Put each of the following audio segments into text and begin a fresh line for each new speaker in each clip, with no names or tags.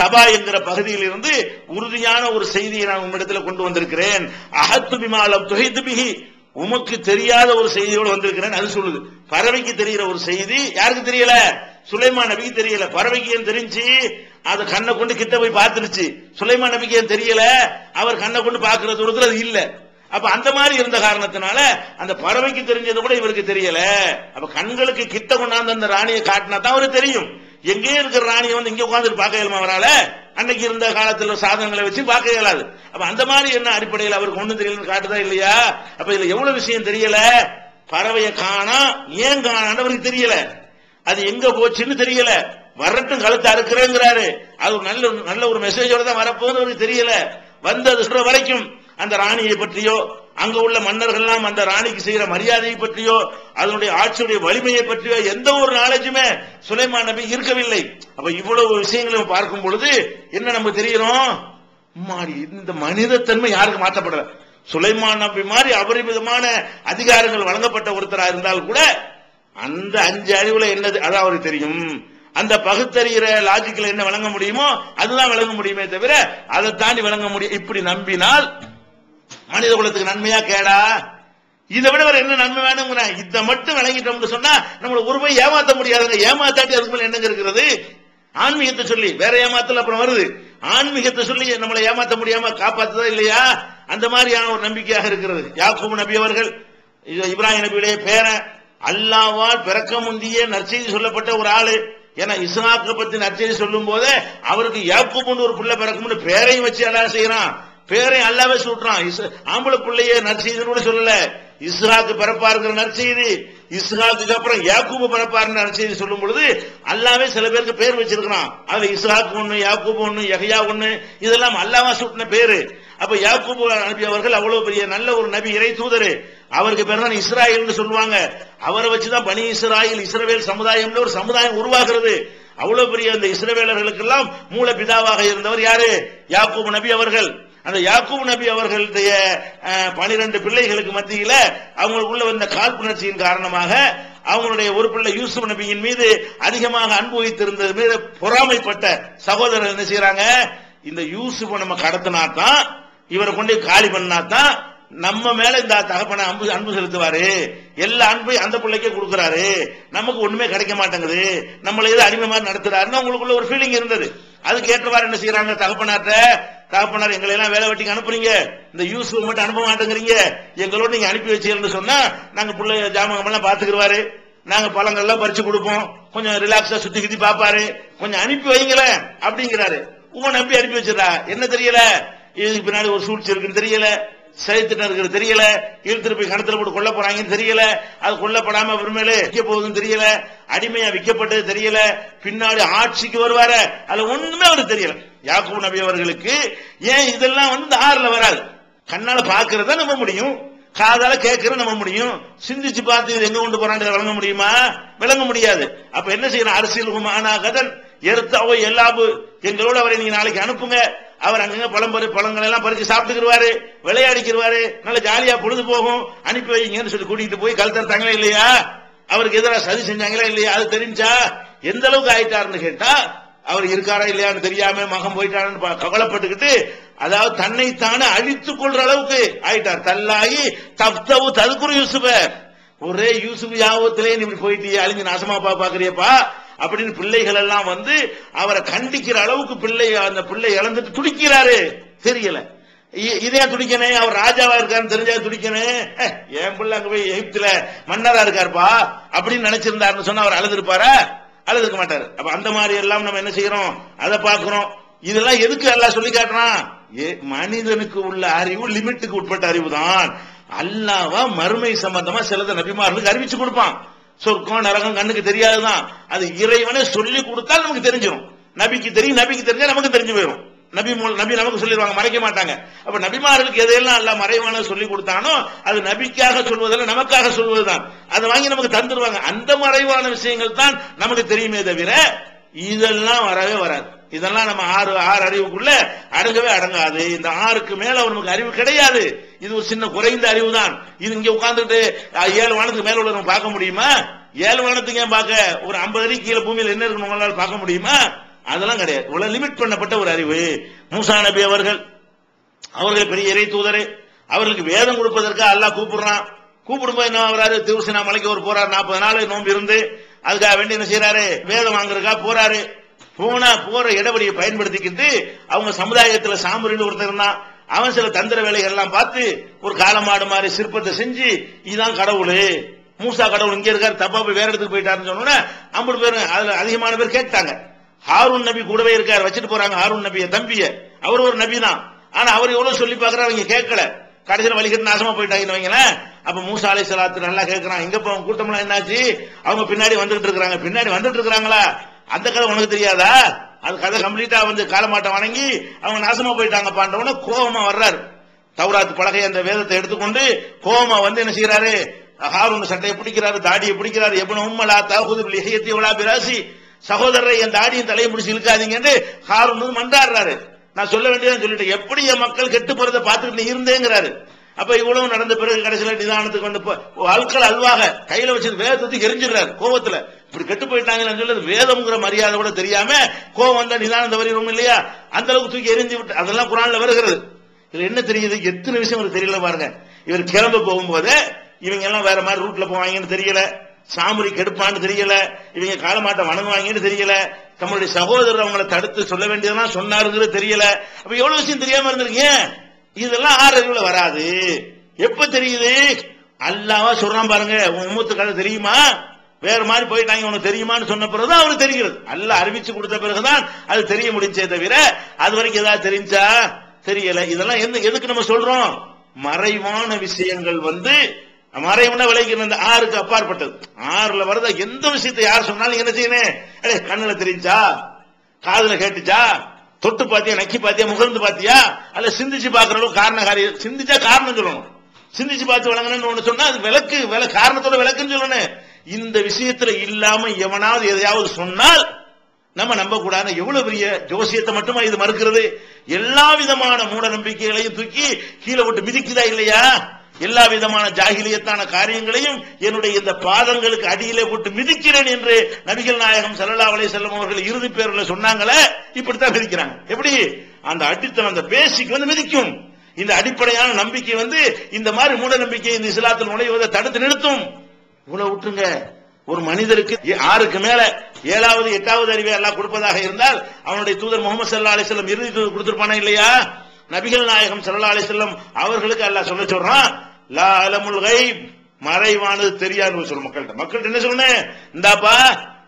சபா என்கிற பகுதியில் இருந்து உறுதியான ஒரு செய்தியை நான் உங்களிடத்தில் கொண்டு வந்திருக்கிறேன். அகத்து பிமாலம் துகைத்து பிகி உமக்கு தெரியாத ஒரு செய்தியோடு வந்திருக்கிறேன். அது சொல்லுது. பறவைக்கு தெரிகிற ஒரு செய்தி. யாருக்கு தெரியல? சுலைமான் நபிக்கு தெரியல. பறவைக்கு ஏன் தெரிஞ்சு? அது கண்ணை கொண்டு கிட்ட போய் பார்த்துருச்சு. சுலைமான் நபிக்கு ஏன் தெரியல? அவர் கண்ணை கொண்டு பார்க்கிற தூரத்தில் அது இல்லை. அப்ப அந்த மாதிரி இருந்த காரணத்தினால அந்த பறவைக்கு தெரிஞ்சது கூட இவருக்கு தெரியல. அப்ப கண்களுக்கு கிட்ட கொண்டாந்து அந்த ராணியை காட்டினா தான் அவருக்கு தெரியும். எங்கே இருக்கிற ராணியை வந்து இங்க உட்கார்ந்து பார்க்க இயலுமா அவரால? அன்னைக்கு இருந்த காலத்துல சாதனங்களை வச்சு பார்க்க இயலாது. அப்ப அந்த மாதிரி என்ன அடிப்படையில் அவருக்கு ஒண்ணும் தெரியலன்னு காட்டுதா இல்லையா? அப்ப இதுல எவ்வளவு விஷயம் தெரியல? பறவையை காணா ஏன் காணான்னு அவருக்கு தெரியல. அது எங்க போச்சுன்னு தெரியல. வரட்டும் கழுத்து அறுக்கிறேங்கிறாரு. அது ஒரு நல்ல நல்ல ஒரு மெசேஜோட தான் வரப்போகுது அவருக்கு தெரியல. வந்து அது சொல்ற வரைக்கும் அந்த ராணியை பற்றியோ அங்க உள்ள மன்னர்கள்லாம் அந்த ராணிக்கு செய்யற மரியாதையை பற்றியோ அதனுடைய ஆட்சியுடைய வலிமையை பற்றியோ எந்த ஒரு நாலேஜுமே சுலைமான் நபி இருக்கவில்லை. அப்ப இவ்வளவு விஷயங்களை பார்க்கும் பொழுது என்ன நமக்கு தெரிகிறோம்? மாறி இந்த மனிதத்தன்மை யாருக்கு மாற்றப்படல. சுலைமான் நபி மாதிரி அபரிமிதமான அதிகாரங்கள் வழங்கப்பட்ட ஒருத்தரா இருந்தால் கூட அந்த அஞ்சு அறிவுல என்னது? அதான் அவருக்கு தெரியும். அந்த பகுத்தறிகிற லாஜிக்கல என்ன வழங்க முடியுமோ அதுதான் வழங்க முடியுமே தவிர அதை தாண்டி வழங்க முடியும் இப்படி நம்பினால் மனித குலத்துக்கு நன்மையா கேடா? இதை விட வேற என்ன நன்மை வேணுங்கிற இதை மட்டும் விளங்கிட்டோம்னு சொன்னா நம்மள ஒரு போய் ஏமாத்த முடியாதுங்க. ஏமாத்தாட்டி அதுக்கு மேல என்னங்க இருக்கிறது? ஆன்மீகத்தை சொல்லி வேற ஏமாத்தல அப்புறம் வருது. ஆன்மீகத்தை சொல்லி நம்மளை ஏமாத்த முடியாம காப்பாத்துதா இல்லையா? அந்த மாதிரியான ஒரு நம்பிக்கையாக இருக்கிறது. யாக்கூப் நபி அவர்கள் இப்ராஹிம் நபியுடைய பேரை அல்லாவால் பிறக்க முந்திய நற்செய்தி சொல்லப்பட்ட ஒரு ஆளு. ஏன்னா இஸ்லாக்க பத்தி நற்செய்தி சொல்லும் போதே அவருக்கு யாக்கூப்னு ஒரு பிள்ளை பிறக்கும்னு பேரையும் வச்சு எல்லாம் செய்யறான் பேரையும் அல்லாவே சொல்றான் இஸ்- ஆம்பளை பிள்ளையே நற்செய்தின்னு சொல்லல. இஸ்ராக்கு பிறப்பா இருக்கிற நற்செய்தி இஸ்ஹாக்கு அப்புறம் யாக்கூபு பிறப்பாருன்னு நற்செய்தி சொல்லும் பொழுது அல்லாவே சில பேருக்கு பேர் வச்சிருக்கிறான். அது இஸ்ஹாக் ஒண்ணு யாக்கூப் ஒண்ணு யஹ்யா ஒண்ணு இதெல்லாம் அல்லாவா சூட்டின பேரு. அப்ப யாக்கூபு நபி அவர்கள் அவ்வளவு பெரிய நல்ல ஒரு நபி இறை தூதர். அவருக்கு பேர் தான் இஸ்ராயல்னு சொல்லுவாங்க. அவரை வச்சுதான் பனி இஸ்ராயில் இஸ்ரவேல் சமுதாயம்ல ஒரு சமுதாயம் உருவாகிறது. அவ்வளவு பெரிய அந்த இஸ்ரவேலர்களுக்கெல்லாம் மூல பிதாவாக இருந்தவர் யாரு? யாக்கூப் நபி அவர்கள். அந்த யாக்கூப் நபி அவர்களுடைய பனிரெண்டு பிள்ளைகளுக்கு மத்தியில அவங்களுக்குள்ள வந்த காழ்ப்புணர்ச்சியின் காரணமாக அவங்களுடைய ஒரு பிள்ளை யூசுப் நபியின் மீது அதிகமாக அன்பு வைத்திருந்தது மீது பொறாமைப்பட்ட சகோதரர் என்ன செய்யறாங்க இந்த யூசுப் நம்ம கடத்தினா தான் இவரை கொண்டு காலி பண்ணா தான் நம்ம மேல இந்த தகப்பனை அன்பு அன்பு செலுத்துவாரு. எல்லா அன்பையும் அந்த பிள்ளைக்கே கொடுக்கறாரு. நமக்கு ஒண்ணுமே கிடைக்க மாட்டேங்குது. நம்மள ஏதோ அடிமை மாதிரி நடத்துறாருன்னு அவங்களுக்குள்ள ஒரு ஃபீலிங் இருந்தது. அதுக்கு ஏற்றவாறு என்ன செய்யறாங்க தகப்பனாட்ட தகப்பனார் எங்களை எல்லாம் வேலை வெட்டிக்கு அனுப்புறீங்க. இந்த யூசுப் மட்டும் அனுப்ப மாட்டேங்கிறீங்க. எங்களோட நீங்க அனுப்பி வச்சீங்கன்னு சொன்னா நாங்க பிள்ளை ஜாமகம் எல்லாம் பாத்துக்கிடுவாரு நாங்க பழங்கள் எல்லாம் பறிச்சு கொடுப்போம். கொஞ்சம் ரிலாக்ஸா சுத்தி சுத்தி பாப்பாரு. கொஞ்சம் அனுப்பி வைங்களேன் அப்படிங்கிறாரு. உங்க நம்பி அனுப்பி வச்சிடறா. என்ன தெரியல? இதுக்கு பின்னாடி ஒரு சூழ்ச்சி இருக்குன்னு தெரியல. சைத்திட்டம் இருக்கிறது தெரியல இழுத்துட்டு போய் கணத்துல போட்டு கொல்ல போறாங்கன்னு தெரியல அது கொல்லப்படாம விரும்பல விற்க போகுதுன்னு தெரியல அடிமையா விற்கப்பட்டது தெரியல பின்னாடி ஆட்சிக்கு வருவார அதுல ஒண்ணுமே அவருக்கு தெரியல. யாக்கூப் நபி அவர்களுக்கு ஏன் இதெல்லாம் வந்து ஆறுல வராது? கண்ணால பாக்குறத நம்ப முடியும் காதால கேட்கறது நம்ப முடியும் சிந்திச்சு பார்த்து இது எங்க கொண்டு போறான்னு விளங்க முடியுமா? விளங்க முடியாது. அப்ப என்ன செய்யணும்? அரசியல் ஆனா கதன் எருத்தாவோ எல்லாபு எங்களோட அவரை நீங்க நாளைக்கு அனுப்புங்க. அவர் அங்கங்க பழம் பழங்கள் எல்லாம் பறிச்சு சாப்பிட்டுக்கிருவாரு விளையாடிக்கிடுவாரு நல்ல ஜாலியா பொழுது போகும் அனுப்பி வைங்கன்னு சொல்லி கூட்டிகிட்டு போய் கழுத்தறுத்தாங்களா இல்லையா? அவருக்கு எதிராக சதி செஞ்சாங்களா இல்லையா? அது தெரிஞ்சா எந்த அளவுக்கு ஆயிட்டாருன்னு கேட்டா அவர் இருக்காரா இல்லையான்னு தெரியாம மகன் போயிட்டாருன்னு கவலைப்பட்டுக்கிட்டு அதாவது தன்னைத்தானே அழித்துக் கொள்ற அளவுக்கு ஆயிட்டார். தல்லாகி தப்தவு ததுக்குரு யூசுப ஒரே யூசுப் யாபத்திலே நீ இப்படி போயிட்டு அழிஞ்சு நாசமா பாக்குறியப்பா அப்படின்னு பிள்ளைகள் எல்லாம் வந்து அவரை கண்டிக்கிற அளவுக்கு பிள்ளை அந்த பிள்ளை இழந்துட்டு துடிக்கிறாரு. தெரியல. இ- இதே துடிக்கணே? அவர் ராஜாவா இருக்காருன்னு தெரிஞ்சா துடிக்கனே என் பிள்ளை அங்க போய் எகிப்துல மன்னரா இருக்காருப்பா அப்படின்னு நினைச்சிருந்தாருன்னு சொன்னா அவர் அழுதுருப்பாரா? அழுதுக்க மாட்டாரு. அப்ப அந்த மாதிரி எல்லாம் நம்ம என்ன செய்யறோம்? அதை பார்க்கிறோம். இதெல்லாம் எதுக்கு எல்லாம் சொல்லி காட்டுறான்? ஏ, மனிதனுக்கு உள்ள அறிவு லிமிட்டுக்கு உட்பட்ட அறிவு தான் அல்லாவா மறுமை சம்பந்தமா சிலத நபிமார்களுக்கு அறிவிச்சு கொடுப்பான். சொர்க்கம் நரகம் கண்ணுக்கு தெரியாதுதான் அது இறைவனே சொல்லி கொடுத்தால் நமக்கு தெரிஞ்சிடும் நபிக்கு தெரியும் நபிக்கு தெரிஞ்சா நமக்கு தெரிஞ்சு போயிடும் நபி மூல- நபி நமக்கு சொல்லிடுவாங்க மறைக்க மாட்டாங்க. அப்ப நபிமார்களுக்கு எதையெல்லாம் அல்ல மறைவான சொல்லி கொடுத்தானோ அது நபிக்காக சொல்வதில்லை நமக்காக சொல்வதுதான். அதை வாங்கி நமக்கு தந்துருவாங்க. அந்த மறைவான விஷயங்கள் தான் நமக்கு தெரியுமே தவிர இதெல்லாம் வரவே வராது. இதெல்லாம் நம்ம ஆறு ஆறு அறிவுக்குள்ள அடங்கவே அடங்காது. இந்த ஆறுக்கு மேல நமக்கு அறிவு கிடையாது. இது ஒரு சின்ன குறைந்த அறிவு தான் இது இங்க உட்கார்ந்துட்டு ஏழு வானத்துக்கு மேல உள்ள பார்க்க முடியுமா? ஏழு வானத்துக்கு ஏன் பார்க்க? ஒரு ஐம்பது அடி கீழே பூமியில் என்ன இருக்கணும் உங்களால் பார்க்க முடியுமா? அதெல்லாம் கிடையாது. இவ்வளவு லிமிட் பண்ணப்பட்ட ஒரு அறிவு. மூசா நபி அவர்கள் அவர்கள் பெரிய இறை தூதரே. அவர்களுக்கு வேதம் கொடுப்பதற்காக அல்லாஹ் கூப்பிடுறான். கூப்பிடும்போது என்ன ஆகுறாரு? திருசினா மலைக்கு ஒரு போறாரு. நாற்பது நாள் நோம்பு இருந்து அதுக்காக வேண்டி என்ன செய்யறாரு வேதம் வாங்குறதுக்காக போறாரு. போனா போற இடவெளியை பயன்படுத்திக்கிட்டு அவங்க சமுதாயத்துல சாம்பரின்னு ஒருத்தர் இருந்தான். அவன் சில தந்திர வேலைகள் எல்லாம் பார்த்து ஒரு காலமாடு மாதிரி சிற்பத்தை செஞ்சு இதுதான் கடவுள். மூசா கடவுள் இங்க இருக்காரு. தப்பா போய் வேற இடத்துக்கு போயிட்டாருன்னு சொன்னோட ஐம்பது பேர் அதுல அதிகமான பேர் கேட்டாங்க. ஹாரூன் நபி கூடவே இருக்காரு. வச்சுட்டு போறாங்க ஹாரூன் நபிய தம்பிய. அவர் ஒரு நபி தான் ஆனா அவர் எவ்வளவு சொல்லி பாக்குறாரு அவங்க கேட்கல. கடைசியில் வழிகிட்டு நாசமா போயிட்டாங்கன்னு வைங்களேன். அப்ப மூசா அலை சலாத்து நல்லா கேட்கிறான் எங்க போவோம் கூட்டம்லாம் என்னாச்சு? அவங்க பின்னாடி வந்துகிட்டு இருக்கிறாங்க. பின்னாடி வந்துட்டு இருக்கிறாங்களா? அந்த கதை உனக்கு தெரியாதா? அது கதை கம்ப்ளீட்டா வந்து காலமாட்டம் வணங்கி அவங்க நாசமா போயிட்டாங்க பாண்டவன கோபமா வர்றாரு. தௌராத் பலகை அந்த வேதத்தை எடுத்துக்கொண்டு கோபமா வந்து என்ன செய்யறாரு ஹாரூன் சட்டையை பிடிக்கிறாரு தாடியை பிடிக்கிறாரு. எபன உம்மலா தாகுது லிஹியத்தி உலா பிராசி சகோதரரை என் தாடியும் தலையை பிடிச்சி இழுக்காதீங்கன்னு ஹாரூன் வந்து மன்றாடுறாரு. நான் சொல்ல வேண்டியதான் சொல்லிட்டேன். எப்படி என் மக்கள் கெட்டு போறதை பார்த்துட்டு இருந்தேங்கிறாரு. அப்ப இவ்வளவு நடந்த பிறகு கடைசியில நிதானத்துக்கு வந்து போ- அல்கல் அல்வாக கையில வச்சு வேதத்தை எரிஞ்சிடுறாரு கோபத்துல. இப்படி கெட்டு போயிட்டாங்கன்னு சொல்லி வேதம்ங்கிற மரியாதை கூட தெரியாம கோவம் வந்தா நிதானம் தவறிடும் இல்லையா? அந்த அளவுக்கு தூக்கி எரிஞ்சு விட்டு அதெல்லாம் குரான்ல வருகிறது. இதுல என்ன தெரியுது? எத்தனை விஷயம் இவருக்கு தெரியல பாருங்க. இவர் கிளம்ப போகும்போது இவங்க எல்லாம் வேற மாதிரி ரூட்ல போவாங்கன்னு தெரியல. சாமரி கெடுப்பான்னு தெரியல. இவங்க காலமாட்ட வணங்குவாங்கன்னு தெரியல. தம்முடைய சகோதரர் அவங்கள தடுத்து சொல்ல வேண்டியதெல்லாம் சொன்னாருங்கிறது தெரியல. அப்ப எவ்வளவு விஷயம் தெரியாம இருந்திருக்கீங்க இதெல்லாம் ஆறறிவுல வராது. எப்ப தெரியுது? அல்லாவா சொல்றான் பாருங்க உன் உம்மத்து கதை தெரியுமா? வேற மாதிரி போயிட்டாங்க உனக்கு தெரியுமான்னு சொன்ன பிறகுதான் அவனுக்கு தெரிகிறது. அல்ல அறிவிச்சு கொடுத்த பிறகுதான் அது தெரிய முடிஞ்சே தவிர அது வரைக்கும் ஏதாவது தெரிஞ்சா தெரியல. இதெல்லாம் எந்த எதுக்கு நம்ம சொல்றோம்? மறைவான விஷயங்கள் வந்து மறைவுன விளைக்கிற இந்த ஆறுக்கு அப்பாற்பட்டது. ஆறுல வரத எந்த விஷயத்தை யார் சொன்னாலும் என்ன செய்யணும்? அடே, கண்ணுல தெரிஞ்சா? காதுல கேட்டுச்சா? தொட்டு பாத்தியா நக்கி பாத்தியா முகர்ந்து பாத்தியா? அல்ல சிந்திச்சு பாக்குற அளவுக்கு காரண காரியம் சிந்திச்சா காரணம் சொல்லணும். சிந்திச்சு பார்த்து வழங்கணும்னு ஒண்ணு சொன்னா அது விளக்கு வில காரணத்தோட விளக்குன்னு சொல்லணும். இந்த விஷயத்துல இல்லாம எவனாவது எதையாவது சொன்னால் நம்ம நம்ப கூடாது எவ்வளவு பெரிய ஜோசியத்தை மட்டுமா இது மறுக்கிறது? எல்லா விதமான மூட நம்பிக்கைகளையும் தூக்கி கீழே விட்டு மிதிக்குதா இல்லையா? எல்லா விதமான ஜாகிலியத்தான காரியங்களையும் என்னுடைய இந்த பாதங்களுக்கு அடியிலே போட்டு மிதிக்கிறேன் என்று நபிகள் நாயகம் சல்லா அலை செல்லம் அவர்கள் இறுதி பேர்ல சொன்னாங்களே இப்படித்தான் மிதிக்கிறாங்க. எப்படி? அந்த அடித்தம் அந்த பேசிக் வந்து மிதிக்கும். இந்த அடிப்படையான நம்பிக்கை வந்து இந்த மாதிரி மூட நம்பிக்கை இந்த இஸ்லாத்தில் நுழைவதை தடுத்து நிறுத்தும். இவ்வளவு விட்டுருங்க. ஒரு மனிதருக்கு ஆறுக்கு மேல ஏழாவது எட்டாவது அறிவை எல்லாம் கொடுப்பதாக இருந்தால் அவனுடைய தூதர் முகமது சல்லா அலிஸ்லம் இறுதி தூதர் கொடுத்திருப்பானா இல்லையா? நபிகள் நாயகம் சல்லா அலிஸ்லம் அவர்களுக்கு எல்லாம் சொல்ல சொல்றான் லா அலமுல் கைப். மறைவானது தெரியாது சொல்லும் மக்கள்கிட்ட. மக்கள்கிட்ட என்ன சொல்லணும் இந்தாப்பா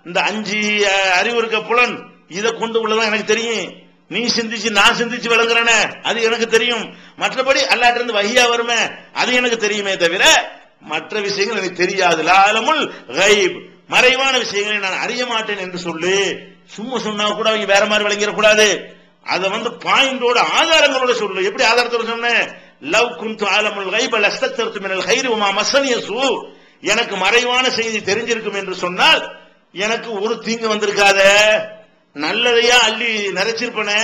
இந்த அஞ்சு அறிவு இருக்க புலன் இதை கொண்டு உள்ளதான் எனக்கு தெரியும். நீ சிந்திச்சு நான் சிந்திச்சு விளங்குறேனே அது எனக்கு தெரியும். மற்றபடி அல்லாட்ட இருந்து வகையா வருமே அது எனக்கு தெரியுமே தவிர மற்ற விஷயங்கள் எனக்கு தெரியாது. லாலமுல் கைப். மறைவான விஷயங்களை நான் அறிய மாட்டேன் என்று சொல்லு. சும்மா சொன்னா கூட அவங்க வேற மாதிரி விளங்கிடக்கூடாது. அதை வந்து பாயிண்டோட ஆதாரங்களோட சொல்லு. எப்படி ஆதாரத்தோட சொன்னேன்? லவ் குந்து ஆலமுல் கைப் லஸ்தக்தர்த்து மினல் கைர் உமா மசனிய சூ எனக்கு மறைவான செய்தி தெரிஞ்சிருக்கும் என்று சொன்னால் எனக்கு ஒரு தீங்கு வந்திருக்காதே. நல்லதையா அள்ளி நிறைச்சிருப்பனே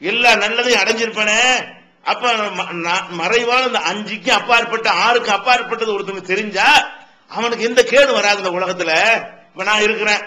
எல்லா நல்லதையும் அடைஞ்சிருப்பனே. அப்ப ம- நான் மறைவான இந்த அஞ்சுக்கு அப்பாற்பட்ட ஆறுக்கு அப்பாற்பட்டது ஒருத்தனுக்கு தெரிஞ்சா அவனுக்கு எந்த கேடு வராது இந்த உலகத்துல. இப்ப நான் இருக்கிறேன்.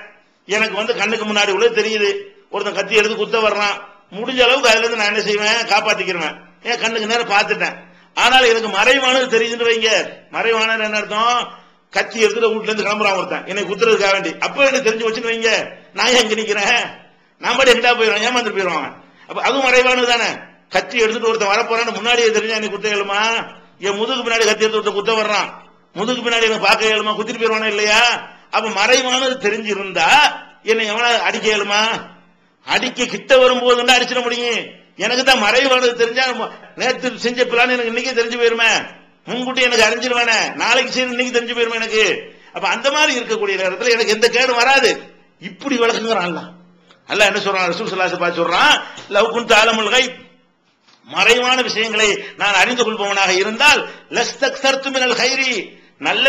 எனக்கு வந்து கண்ணுக்கு முன்னாடி உள்ளது தெரியுது. ஒருத்தன் கத்தி எடுத்து குத்த வர்றான். முடிஞ்ச அளவுக்கு அதுல இருந்து நான் என்ன செய்வேன்? காப்பாத்திக்கிறேன் என் கண்ணுக்கு நேரம் பார்த்துட்டேன். ஆனால் எனக்கு மறைவானது தெரியுதுன்னு வைங்க. மறைவானது என்ன அர்த்தம்? கத்தி எடுத்துட்டு வீட்டுல இருந்து கிளம்புறான் ஒருத்தன். என்னை குத்துறதுக்காக வேண்டி. அப்ப எனக்கு தெரிஞ்சு வச்சுன்னு வைங்க. நான் ஏன் நிக்கிறேன்? நான் பாட்டு எங்கிட்டா போயிடுவேன். ஏமாந்து போயிடுவான் அப்ப அதுவும் மறைவானது தானே? கத்தி எடுத்துட்டு ஒருத்தன் வரப்போறான்னு முன்னாடியே தெரிஞ்சா எனக்கு குத்த இயலுமா? என் முதுகு பின்னாடி கத்தி எடுத்து ஒருத்தன் குத்த வர்றான். முதுகு பின்னாடி எனக்கு பார்க்க இயலுமா? குத்திட்டு போயிடுவானா இல்லையா? அப்ப மறைவானது தெரிஞ்சிருந்தா என்னை எவனா அடிக்க இயலுமா? அடிக்க கிட்ட வரும்போது அடிச்சிட முடியும். எனக்கு தான் மறைவானது தெரிஞ்சா நேற்று நேத்து செஞ்ச பிளான் எனக்கு இன்னைக்கு தெரிஞ்சு போயிருமே. முன்கூட்டி எனக்கு அறிஞ்சிருவானே. நாளைக்கு செய்து இன்னைக்கு தெரிஞ்சு போயிருமே எனக்கு. அப்ப அந்த மாதிரி இருக்கக்கூடிய நேரத்துல எனக்கு எந்த கேடும் வராது. இப்படி விளக்குங்கிறான் அல்ல என்ன சொல்றான்? ரசூல் ஸல்லல்லாஹு சொல்றான் லவ் குன் தாளமுல்கை மறைவான விஷயங்களை நான் அறிந்து கொள்பவனாக இருந்தால் லஸ்தக்தர்த்து மினல் கைரி. நல்ல